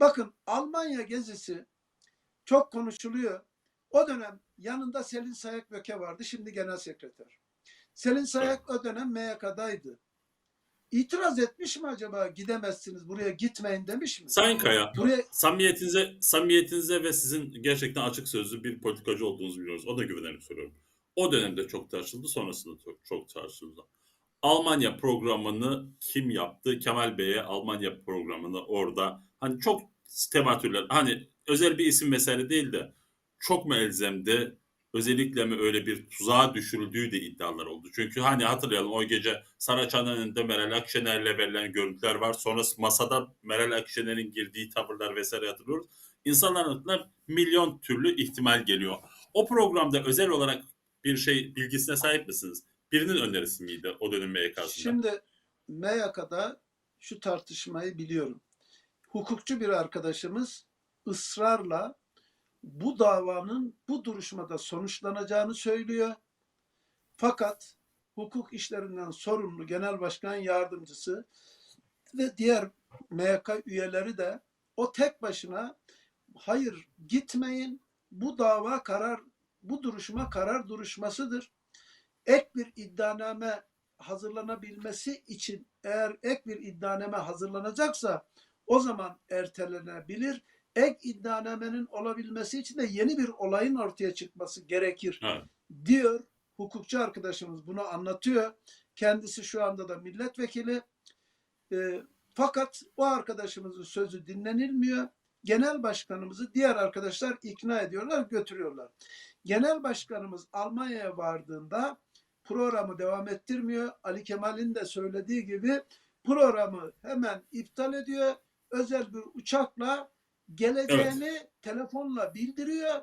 Bakın Almanya gezisi çok konuşuluyor. O dönem yanında Selin Sayak Böke vardı. Şimdi genel sekreter. Selin Sayak o dönem MYK'daydı. İtiraz etmiş mi acaba gidemezsiniz buraya gitmeyin demiş mi? Sayın Kaya, Buraya samimiyetinize, samimiyetinize ve sizin gerçekten açık sözlü bir politikacı olduğunuzu biliyoruz. O da güvenerek soruyorum. O dönemde çok tartışıldı, sonrasında çok, çok tartışıldı. Almanya programını kim yaptı? Kemal Bey'e Almanya programını orada hani çok tematürler hani özel bir isim vesaire değil de çok mu elzemde özellikle mi öyle bir tuzağa düşürüldüğü de iddialar oldu. Çünkü hani hatırlayalım o gece Saraçhane'nin önünde Meral Akşener'le verilen görüntüler var. Sonrası masada Meral Akşener'in girdiği tavırlar vesaire hatırlıyoruz. İnsanların aklına milyon türlü ihtimal geliyor. O programda özel olarak bir şey bilgisine sahip misiniz? Birinin önerisi miydi o dönem MYK'sında? Şimdi MYK'da şu tartışmayı biliyorum. Hukukçu bir arkadaşımız ısrarla bu davanın bu duruşmada sonuçlanacağını söylüyor. Fakat hukuk işlerinden sorumlu genel başkan yardımcısı ve diğer MYK üyeleri de o tek başına hayır gitmeyin bu dava karar bu duruşma karar duruşmasıdır. Ek bir iddianame hazırlanabilmesi için eğer ek bir iddianame hazırlanacaksa o zaman ertelenebilir. Ek iddianamenin olabilmesi için de yeni bir olayın ortaya çıkması gerekir Evet. diyor. Hukukçu arkadaşımız bunu anlatıyor. Kendisi şu anda da milletvekili. Ee, fakat o arkadaşımızın sözü dinlenilmiyor. Genel başkanımızı diğer arkadaşlar ikna ediyorlar, götürüyorlar. Genel başkanımız Almanya'ya vardığında programı devam ettirmiyor. Ali Kemal'in de söylediği gibi programı hemen iptal ediyor. Özel bir uçakla geleceğini telefonla bildiriyor